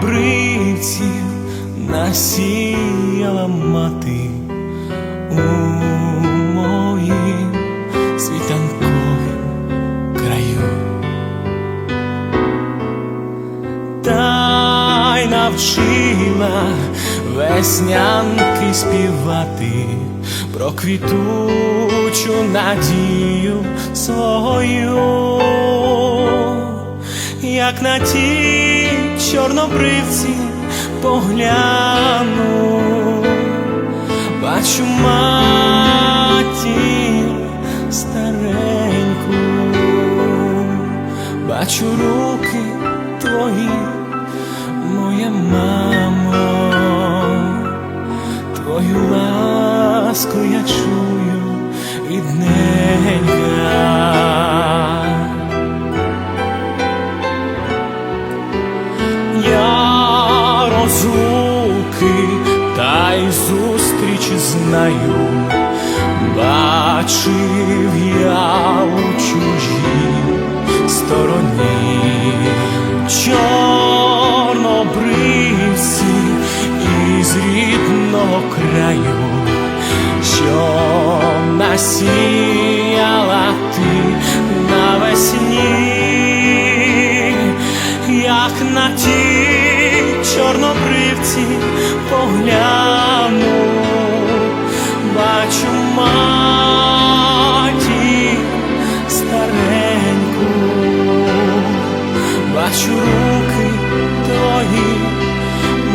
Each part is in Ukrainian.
Чорнобривців насіяла мати навчила веснянки співати про квітучу надію свою, як на ті чорнобривці погляну, бачу матір стареньку, бачу руки твої, моя мамо, твою ласку я чую рідненька. Я розлуки та й зустрічі знаю, бачив я насіяла ти навесні як на ті чорнобривці погляну, бачу маті стареньку, бачу руки твої,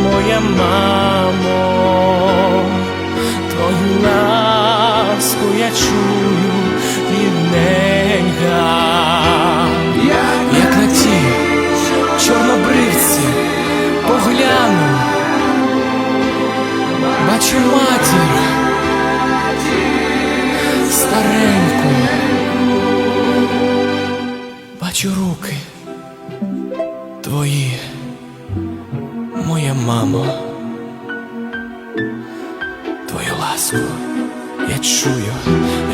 моя мамо, твою ласку я чую рідненька, як на ті чорнобривці погляну, бачу матір стареньку, бачу руки твої, моя мамо, твою ласку я чую,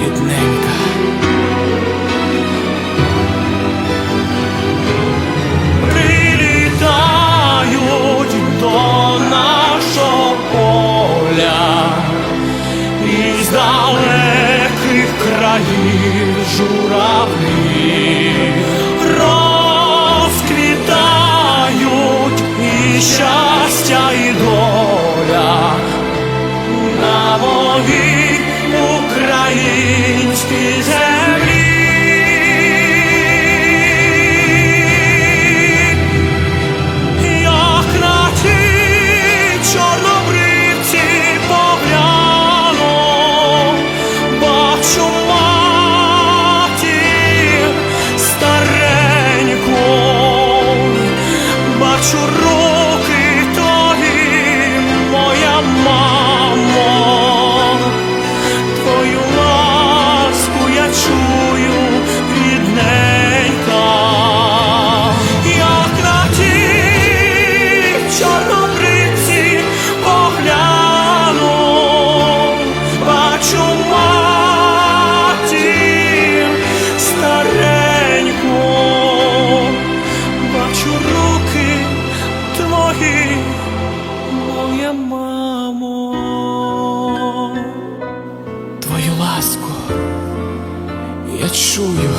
рідненька. прилітають до нашого поля із далеких країв журавлі я чую